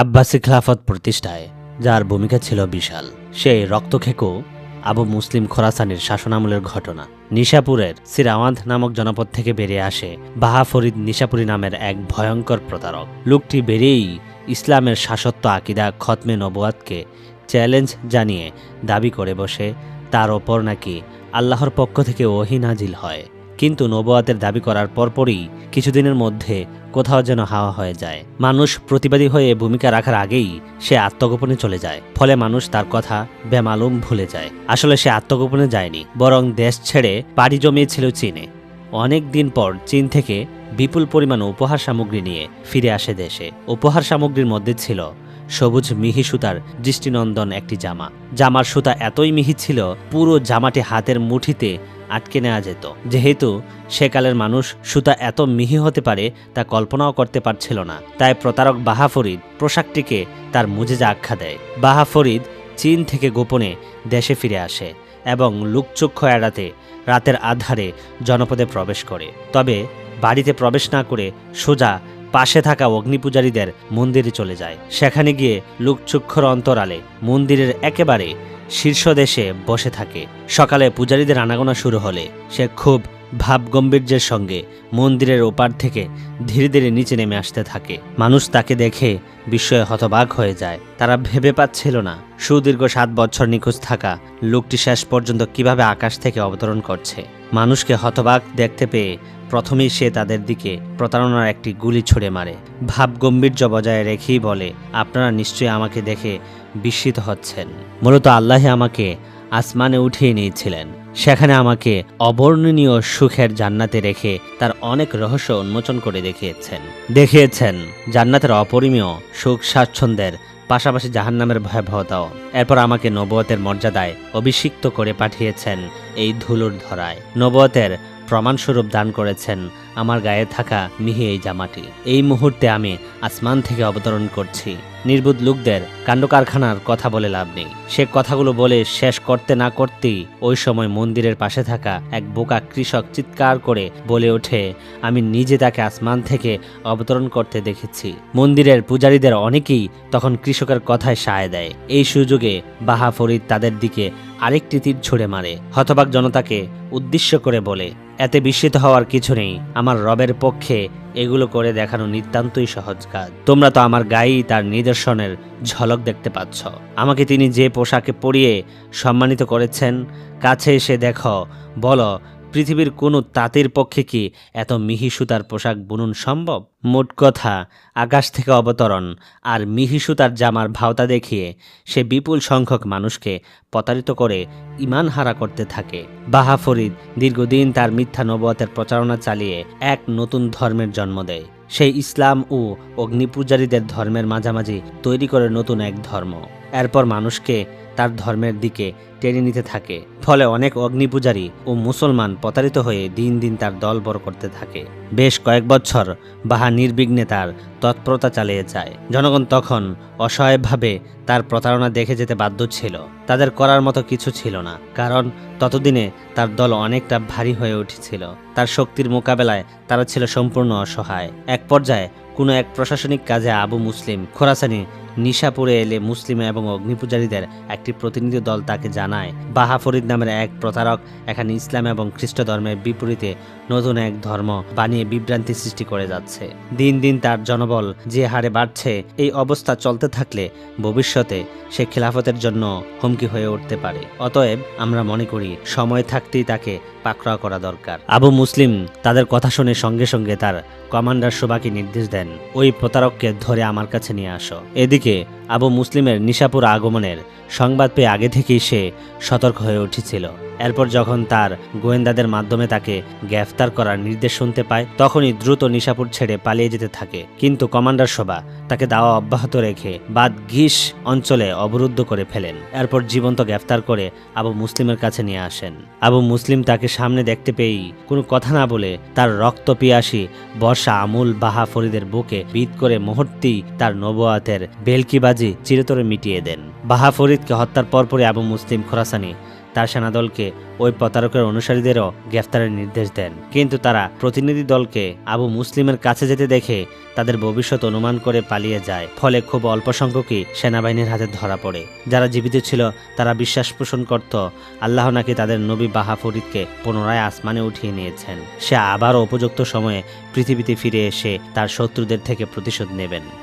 আব্বাসী খিলাফত প্রতিষ্ঠায়, যার ভূমিকা ছিল বিশাল। সেই রক্তখেকো আবু মুসলিম খোরাসানের শাসনামলের ঘটনা। নিশাপুরের সিরাওয়ান্ধ নামক জনপদ থেকে বেরিয়ে আসে বাহা ফরিদ নিশাপুরী নামের এক ভয়ঙ্কর প্রতারক। লোকটি বেরিয়েই ইসলামের শাসত্ব আকিদা খতমে নবুয়াতকে চ্যালেঞ্জ জানিয়ে দাবি করে বসে, তার ওপর নাকি আল্লাহর পক্ষ থেকে ওহি নাজিল হয়। কিন্তু নবুয়াতের দাবি করার পরপরই কিছুদিনের মধ্যে কোথাও যেন হাওয়া হয়ে যায়। মানুষ প্রতিবাদী হয়ে ভূমিকা রাখার আগেই সে আত্মগোপনে চলে যায়। ফলে মানুষ তার কথা বেমালুম ভুলে যায়। আসলে সে আত্মগোপনে যায়নি, বরং দেশ ছেড়ে পাড়ি জমিয়েছিল চীনে। অনেক দিন পর চীন থেকে বিপুল পরিমাণ উপহার সামগ্রী নিয়ে ফিরে আসে দেশে। উপহার সামগ্রীর মধ্যে ছিল সবুজ মিহি সুতার দৃষ্টিনন্দন একটি জামা। জামার সুতা এতই মিহি ছিল, পুরো জামাটি হাতের মুঠিতে আটকে নেওয়া যেত। যেহেতু সেকালের মানুষ সুতা এত মিহি হতে পারে, তা কল্পনাও করতে পারছিল না। তাই প্রতারক বাহা ফরিদ পোশাকটিকে তার মুজেজা আখ্যা দেয়। বাহা ফরিদ চীন থেকে গোপনে দেশে ফিরে আসে এবং লুকচক্ষু এড়াতে রাতের আধারে জনপদে প্রবেশ করে। তবে বাড়িতে প্রবেশ না করে সোজা পাশে থাকা অগ্নিপূজারীদের মন্দিরে চলে যায়। সেখানে গিয়ে লুকচক্ষুর অন্তরালে মন্দিরের একেবারে শীর্ষদেশে বসে থাকে। সকালে পূজারীদের আনাগোনা শুরু হলে সে খুব ভাবগম্ভীর্যের সঙ্গে মন্দিরের ওপার থেকে ধীরে ধীরে নিচে নেমে আসতে থাকে। মানুষ তাকে দেখে বিস্ময়ে হতবাক হয়ে যায়। তারা ভেবে পাচ্ছিল না সুদীর্ঘ সাত বছর নিখোঁজ থাকা লোকটি শেষ পর্যন্ত কীভাবে আকাশ থেকে অবতরণ করছে। মানুষকে হতবাক দেখতে পেয়ে প্রথমেই সে তাদের দিকে প্রতারণার একটি গুলি ছুড়ে মারে। ভাব গম্ভীর্য বজায় রেখেই বলে, আপনারা নিশ্চয়ই আমাকে দেখে বিস্মিত হচ্ছেন। মূলত আল্লাহে আমাকে আসমানে উঠিয়ে নিয়েছিলেন। সেখানে আমাকে অবর্ণনীয় সুখের জান্নাতে রেখে তার অনেক রহস্য উন্মোচন করে দেখিয়েছেন। দেখিয়েছেন জান্নাতের অপরিমীয় সুখ স্বাচ্ছন্দ্যের, পাশাপাশি জাহান্নামের ভয়াবহতাও। এরপর আমাকে নবতের মর্যাদায় অভিষিক্ত করে পাঠিয়েছেন এই ধুলোর ধরায়। নবতের প্রমাণস্বরূপ দান করেছেন আমার গায়ে থাকা মিহি এই জামাটি। এই মুহূর্তে আমি আসমান থেকে অবতরণ করছি। নির্বুধ লোকদের কাণ্ডকারখানার কথা বলে লাভ নেই। সে কথাগুলো বলে শেষ করতে না করতেই ওই সময় মন্দিরের পাশে থাকা এক বোকা কৃষক চিৎকার করে বলে ওঠে, আমি নিজে তাকে আসমান থেকে অবতরণ করতে দেখেছি। মন্দিরের পূজারীদের অনেকেই তখন কৃষকের কথায় সায় দেয়। এই সুযোগে বাহা ফরিদ তাদের দিকে আরেকটি তীর ছুড়ে মারে। হতবাক জনতাকে উদ্দেশ্য করে বলে, এতে বিস্মিত হওয়ার কিছু নেই। আমার রবের পক্ষে এগুলো করে দেখানো নিতান্তই সহজ কাজ। তোমরা তো আমার গায়েই তার নিদর্শনের ঝলক দেখতে পাচ্ছ। আমাকে তিনি যে পোশাকে পরিয়ে সম্মানিত করেছেন, কাছে এসে দেখো, বলো, পৃথিবীর কোনো তাঁতের পক্ষে কি এত মিহি সুতার পোশাক বুনুন সম্ভব? মোট কথা, আকাশ থেকে অবতরণ, আর মিহি তার জামার ভাওতা দেখিয়ে সে বিপুল সংখ্যক মানুষকে প্রতারিত করে ইমান হারা করতে থাকে। বাহা ফরিদ দীর্ঘদিন তার মিথ্যা নবতের প্রচারণা চালিয়ে এক নতুন ধর্মের জন্ম দেয়। সেই ইসলাম ও অগ্নিপূজারীদের ধর্মের মাঝামাঝি তৈরি করে নতুন এক ধর্ম। এরপর মানুষকে তার ধর্মের দিকে টেনে নিতে থাকে। ফলে অনেক অগ্নিপূজারী ও মুসলমান প্রতারিত হয়ে দিন দিন তার দল বড় করতে থাকে। বেশ কয়েক বছর বাহা নির্বিঘ্নে তার তৎপরতা চালিয়ে যায়। জনগণ তখন অসহায়ভাবে তার প্রতারণা দেখে যেতে বাধ্য ছিল। তাদের করার মতো কিছু ছিল না, কারণ ততদিনে তার দল অনেকটা ভারী হয়ে উঠেছিল। তার শক্তির মোকাবেলায় তারা ছিল সম্পূর্ণ অসহায়। এক পর্যায়ে কোনো এক প্রশাসনিক কাজে আবু মুসলিম খোরাসানি নিশাপুরে এলে মুসলিম এবং অগ্নিপূজারীদের একটি প্রতিনিধি দল তাকে জানায়। বাহা ফরিদ নামের এক প্রতারক এখানে ইসলাম এবং খ্রিস্ট ধর্মের বিপরীতে নতুন এক ধর্ম বানিয়ে বিভ্রান্তি সৃষ্টি করে যাচ্ছে। দিন দিন তার জনবল যে হারে বাড়ছে, এই অবস্থা চলতে থাকলে ভবিষ্যতে সে খিলাফতের জন্য হুমকি হয়ে উঠতে পারে। অতএব আমরা মনে করি, সময় থাকতেই তাকে পাকড়াও করা দরকার। আবু মুসলিম তাদের কথা শুনে সঙ্গে সঙ্গে তার কমান্ডার শোভাকে নির্দেশ দেন, ওই প্রতারককে ধরে আমার কাছে নিয়ে আসো। এদিকে আবু মুসলিমের নিশাপুর আগমনের সংবাদ পেয়ে আগে থেকেই সে সতর্ক হয়ে উঠেছিল। এরপর যখন তার গোয়েন্দাদের মাধ্যমে তাকে গ্রেফতার করার নির্দেশ শুনতে পায়, তখনই দ্রুত নিশাপুর ছেড়ে পালিয়ে যেতে থাকে। কিন্তু কমান্ডার সভা তাকে দাওয়া অব্যাহত রেখে বাদ ঘিস অঞ্চলে অবরুদ্ধ করে ফেলেন। এরপর জীবন্ত গ্রেফতার করে আবু মুসলিমের কাছে নিয়ে আসেন। আবু মুসলিম তাকে সামনে দেখতে পেয়েই কোনো কথা না বলে তার রক্ত পিয়াসী বর্ষা আমুল বাহা ফরিদের বুকে বিদ করে মুহূর্তেই তার নবুয়াতের বেলকিবাজি চিরতরে মিটিয়ে দেন। বাহা ফরিদকে হত্যার পরপরই আবু মুসলিম খোরাসানি তার সেনাদলকে ওই প্রতারকের অনুসারীদেরও গ্রেফতারের নির্দেশ দেন। কিন্তু তারা প্রতিনিধি দলকে আবু মুসলিমের কাছে যেতে দেখে তাদের ভবিষ্যৎ অনুমান করে পালিয়ে যায়। ফলে খুব অল্প সংখ্যকই সেনাবাহিনীর হাতে ধরা পড়ে। যারা জীবিত ছিল, তারা বিশ্বাস পোষণ করত, আল্লাহ নাকি তাদের নবী বাহা ফরিদকে পুনরায় আসমানে উঠিয়ে নিয়েছেন। সে আবারও উপযুক্ত সময়ে পৃথিবীতে ফিরে এসে তার শত্রুদের থেকে প্রতিশোধ নেবেন।